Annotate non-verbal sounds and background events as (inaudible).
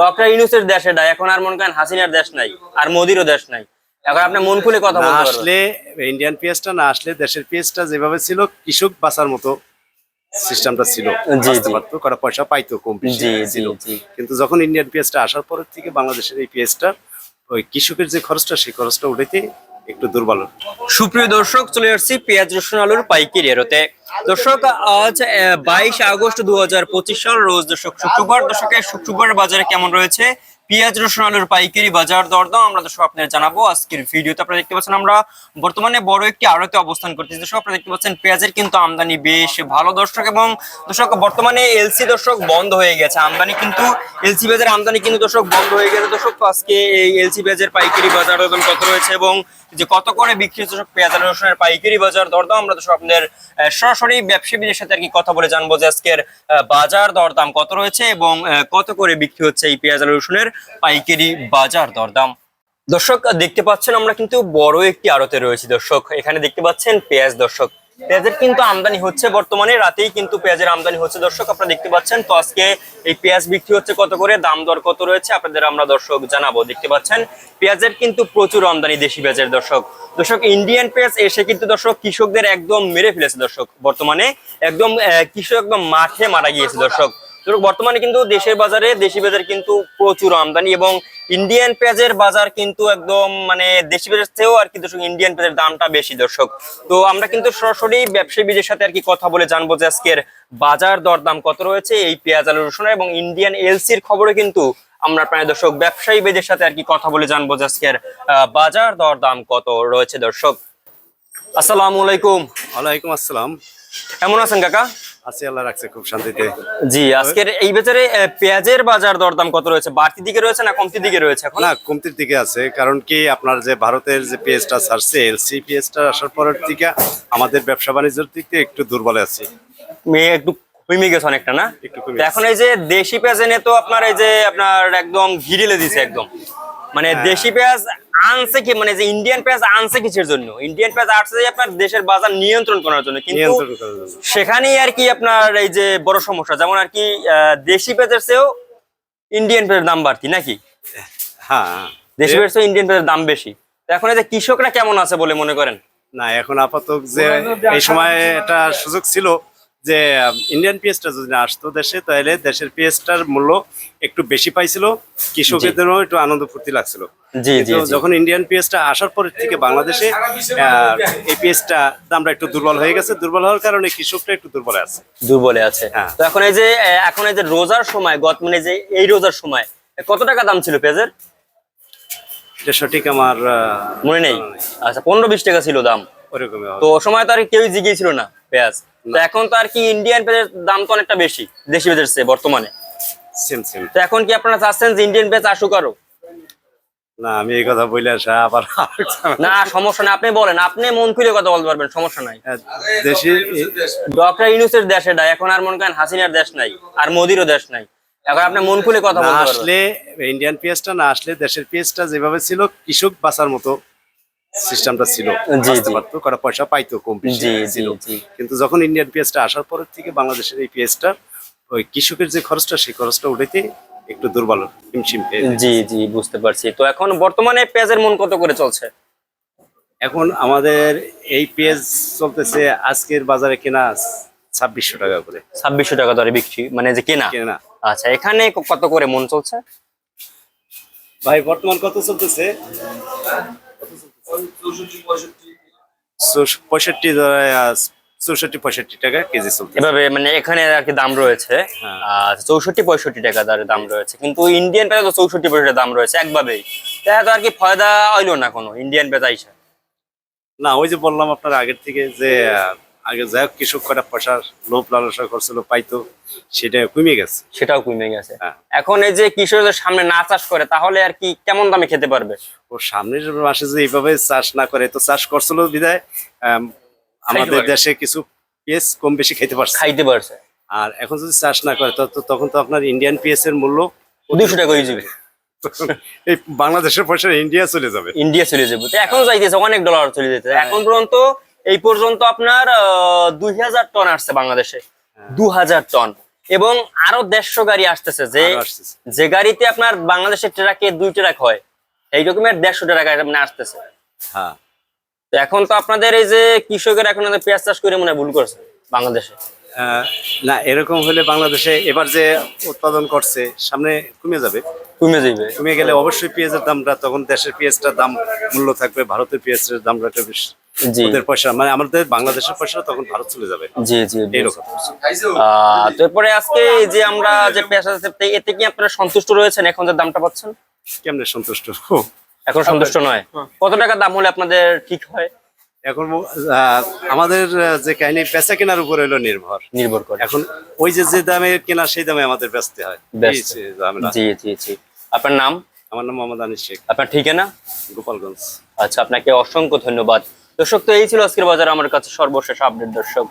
Doctor ইউনুসের দেশে এটা এখন আর মনে করেন হাসিনার দেশ নাই আর মোদিরও দেশ নাই। এখন আপনি মন খুলে কথা বলতে আসলে ইন্ডিয়ান পেঁয়াজটা না আসলে দেশের পেঁয়াজটা যেভাবে ছিল কৃষক বাঁচার মতো সিস্টেমটা ছিল। পারতো কটা পয়সা পাইতো কম জি, ছিল। কিন্তু যখন ইন্ডিয়ান পেঁয়াজটা আসার পরের থেকে বাংলাদেশের এই পেঁয়াজটা ওই কৃষকের যে খরচটা সেই খরচটা উঠাইতে একটু দুর্বল। সুপ্রিয় দর্শক চলে আসছি পেঁয়াজ রসুন আলুর পাইকারি এরোতে। দর্শক, আজ বাইশ আগস্ট দু হাজার পঁচিশ সাল, রোজ দর্শক শুক্রবার। দর্শকের শুক্রবার বাজারে কেমন রয়েছে? পেঁয়াজ রসুন আলুর পাইকারি বাজার দরদাম আমরা দর্শক আপনাদের জানাব। আজকের ভিডিওতে আপনারা দেখতে পাচ্ছেন আমরা বর্তমানে বড় একটি আড়তে অবস্থান করতেছি। দর্শক, আপনারা দেখতে পাচ্ছেন পেঁয়াজের কিন্তু আমদানি বেশ ভালো। দর্শক এবং দর্শক, বর্তমানে এলসি দর্শক বন্ধ হয়ে গেছে। আমদানি কিন্তু এলসি পেঁয়াজের আমদানি কিন্তু দর্শক বন্ধ হয়ে গেছে। দর্শক আজকে এই এলসি পেঁয়াজের পাইকারি বাজার দরদাম কত রয়েছে এবং যে কত করে বিক্রি হচ্ছে দর্শক পেঁয়াজ রসুনের পাইকারি বাজার দরদাম আমরা দর্শক আপনাদের সরাসরি ব্যবসায়ীদের সাথে আর কি কথা বলে জানব যে আজকের বাজার দরদাম কত রয়েছে এবং কত করে বিক্রি হচ্ছে এই পেঁয়াজ রসুনের পাইকারি বাজার দরদাম। দর্শক দেখতে পাচ্ছেন আমরা কিন্তু বড় একটি আড়তে রয়েছি দর্শক। এখানে দেখতে পাচ্ছেন পেঁয়াজ দর্শক। পেঁয়াজের কিন্তু আমদানি হচ্ছে বর্তমানে রাতেই কিন্তু পেঁয়াজের আমদানি হচ্ছে দর্শক। আপনারা দেখতে পাচ্ছেন তো আজকে এই পেঁয়াজ বিক্রি হচ্ছে কত করে দাম দর কত রয়েছে আপনাদের আমরা দর্শক জানাব। দেখতে পাচ্ছেন পেঁয়াজের কিন্তু প্রচুর আমদানি দেশি পেঁয়াজের দর্শক। দর্শক ইন্ডিয়ান পেঁয়াজ এসে কিন্তু দর্শক কৃষকদের একদম মেরে ফেলেছে দর্শক। বর্তমানে একদম কৃষক একদম মাঠে মারা গিয়েছে দর্শক, বর্তমানে কিন্তু দেশের বাজারে দেশি পেঁয়াজের কিন্তু প্রচুর আমদানি এবং ইন্ডিয়ান পেঁয়াজের বাজার কিন্তু একদম মানে দেশি পেঁয়াজের চেয়েও আর কি দর্শক ইন্ডিয়ান পেঁয়াজের দামটা বেশি দর্শক। তো আমরা কিন্তু সরাসরি ব্যবসায়ীদের সাথে আর কি কথা বলে জানব যে আজকের বাজার দরদাম কত রয়েছে এই পেঁয়াজ আলু রসুনের এবং ইন্ডিয়ান এলসির খবরে কিন্তু আমরা প্রায় দর্শক ব্যবসায়ী বেদের সাথে আর কি কথা বলে জানব যে আজকের বাজার দরদাম কত রয়েছে দর্শক। আসসালামু আলাইকুম। ওয়ালাইকুম আসসালাম। কেমন আছেন কাকা? আছি আল্লাহ রাখছে খুব শান্তিতে। জি আজকের এই বেচারে পেঁয়াজের বাজার দরদাম কত রয়েছে? বাড়তি দিকে রয়েছে না কমতি দিকে রয়েছে এখন? না কমতির দিকে আছে কারণ কি আপনার যে ভারতের যে পেঁয়াজটা ছাড়ছে এলসি পেঁয়াজটা আসার পরের থেকে আমাদের ব্যবসা বাণিজ্যের দিক থেকে একটু দুর্বল আছে। মেয়ে একটু কমে গেছে অনেকটা না? এখন এই যে দেশি পেঁয়াজ এনে তো আপনার এই যে আপনার একদম ঘিরিলে দিছে একদম। মানে হ্যাঁ। দেশি পেঁয়াজ আনছে কি মানে যে ইন্ডিয়ান পেঁয়াজ আনছে কিসের জন্য? ইন্ডিয়ান পেঁয়াজ আসছে যে আপনার দেশের বাজার নিয়ন্ত্রণ করার জন্য। কিন্তু সেখানেই আর কি আপনার এই যে বড় সমস্যা যেমন আর কি আহ, দেশি পেঁয়াজের চেয়েও ইন্ডিয়ান পেঁয়াজের দাম বাড়তি নাকি? হ্যাঁ দেশি পেঁয়াজ চেয়েও ইন্ডিয়ান পেঁয়াজের দাম বেশি। তো এখন এই যে কৃষকরা কেমন আছে বলে মনে করেন? না এখন আপাতত যে এই সময় একটা সুযোগ ছিল যে ইন্ডিয়ান পেঁয়াজটা যদি না আসতো দেশে তাহলে দেশের পেঁয়াজটার মূল্য একটু বেশি পাইছিল কৃষকদেরও একটু আনন্দ ফুর্তি লাগছিল। যখন ইন্ডিয়ান পেঁয়াজটা আসার পরের থেকে বাংলাদেশে এই পেঁয়াজটা দামটা একটু দুর্বল হয়ে গেছে। দুর্বল হওয়ার কারণে কৃষকটা একটু দুর্বল আছে। দুর্বলে আছে। হ্যাঁ। তো এখন এই যে এখন এই যে রোজার সময় গত মানে যে এই রোজার সময় কত টাকা দাম ছিল পেঁয়াজের? এটা সঠিক আমার মনে নেই? আচ্ছা পনেরো বিশ টাকা ছিল দাম। ওরকমই তো সময় তো আর কেউই জিগিয়েছিল না পেঁয়াজ। এখন তো আর কি ইন্ডিয়ান পেঁয়াজের দাম তো অনেকটা বেশি দেশি পেঁয়াজের চেয়ে বর্তমানে। সেম সেম তো এখন কি আপনারা চাচ্ছেন যে ইন্ডিয়ান পেঁয়াজ আসুক আরও? না আমি এই কথা বলে আসা আবার না সমস্যা নাই। আপনি বলেন আপনি মন খুলে কথা বলতে পারবেন সমস্যা নাই। আহ, দেশি ডক্টর ইউনুসের দেশ এটা এখন আর মনে করেন হাসিনার দেশ নাই আর মোদিরও দেশ নাই। এখন আপনি মন খুলে কথা বলতে পারবেন। আসলে ইন্ডিয়ান পেঁয়াজটা না আসলে দেশের পেঁয়াজটা যেভাবে ছিল কৃষক বাঁচার মতো সিস্টেমটা ছিল। জি, পারতো কটা পয়সা পাইতো কম বেশি জি, ছিল। কিন্তু যখন ইন্ডিয়ান পেঁয়াজটা আসার পরের থেকে বাংলাদেশের এই পেঁয়াজটা ওই কৃষকের যে খরচটা সেই খরচটা উঠাইতে একটু দুর্বল হিমশিম জি জি বুঝতে পারছি। তো এখন বর্তমানে পেঁয়াজের মন কত করে চলছে? এখন আমাদের এই পেঁয়াজ চলতেছে আজকের বাজারে কেনা ছাব্বিশশো টাকা করে। ছাব্বিশশো টাকা দরে বিক্রি মানে যে কেনা? কেনা। আচ্ছা এখানে কত করে মন চলছে? ভাই বর্তমান কত চলতেছে? পঁয়ষট্টি চৌষট্টি পঁয়ষট্টি টাকা কেজি চলছে। এভাবে মানে এখানে আর কি দাম রয়েছে। হ্যাঁ। চৌষট্টি পঁয়ষট্টি টাকা দরে দাম রয়েছে। কিন্তু ইন্ডিয়ান পেঁয়াজ তো চৌষট্টি পঁয়ষট্টি দাম রয়েছে একভাবেই। তাই তো আর কি ফায়দা হইল না কোনো ইন্ডিয়ান পেঁয়াজ আইসা? না ওই যে বললাম আপনার আগের থেকে যে আগে যাই হোক কৃষক কটা পয়সার লোভ লালসা করছিল পাইতো সেটা কমে গেছে। সেটাও কমে গেছে। হ্যাঁ। এখন এই যে কৃষকদের সামনে না চাষ করে তাহলে আর কি কেমন দামে খেতে পারবে? ও সামনের মাসে যে এইভাবে চাষ না করে তো চাষ করছিল বিদায় আমাদের দেশে কিছু পেঁয়াজ কম বেশি খেতে পারছে। খাইতে পারছে। আর এখন যদি চাষ না করে তো তখন তো আপনার ইন্ডিয়ান পেঁয়াজ এর মূল্য দুইশো টাকা হয়ে যাবে। (laughs) এই বাংলাদেশের পয়সা ইন্ডিয়া চলে যাবে। ইন্ডিয়া চলে যাবে। তো এখনও যাইতেছে অনেক ডলার চলে যেতে এখন পর্যন্ত এই পর্যন্ত আপনার দুই হাজার টন আসছে বাংলাদেশে। দু হাজার টন। এবং আরও দেড়শো গাড়ি আসতেছে। যে যে গাড়িতে আপনার বাংলাদেশের ট্রাকে দুই ট্রাক হয় এই রকমের দেড়শো টাকা মানে আসতেছে। হ্যাঁ। এখন তো আপনাদের এই যে কৃষকের এখন পেঁয়াজ চাষ করে মনে হয় ভুল করছে বাংলাদেশে। না এরকম হলে বাংলাদেশে এবার যে উৎপাদন করছে সামনে কমে যাবে। কমে যাবে। কমে গেলে অবশ্যই পেঁয়াজের দামটা তখন দেশের পেঁয়াজটার দাম মূল্য থাকবে ভারতের পেঁয়াজের দামটা বেশ ওদের পয়সা মানে আমাদের বাংলাদেশের পয়সা তখন ভারত চলে যাবে। জি জি এইরকম আহ, তারপরে আজকে যে আমরা যে আছে, এতে কি আপনারা সন্তুষ্ট রয়েছেন? এখন যে দামটা পাচ্ছেন? কেমনে সন্তুষ্ট? এখন সন্তুষ্ট নয়। কত টাকা দাম হলে আপনাদের ঠিক হয়? এখন আমাদের যে কাহিনী বেচা কেনার উপর হলো নির্ভর। নির্ভর করে। এখন ওই যে যে দামে কেনা সেই দামে আমাদের বেচতে হয়। জি জি জি। আপনার নাম? আমার নাম মোহাম্মদ আনিস শেখ। আপনার ঠিকানা? গোপালগঞ্জ। আচ্ছা আপনাকে অসংখ্য ধন্যবাদ। দর্শক তো এই ছিল আজকের বাজার। আমার কাছে সর্বশেষ আপডেট দর্শক।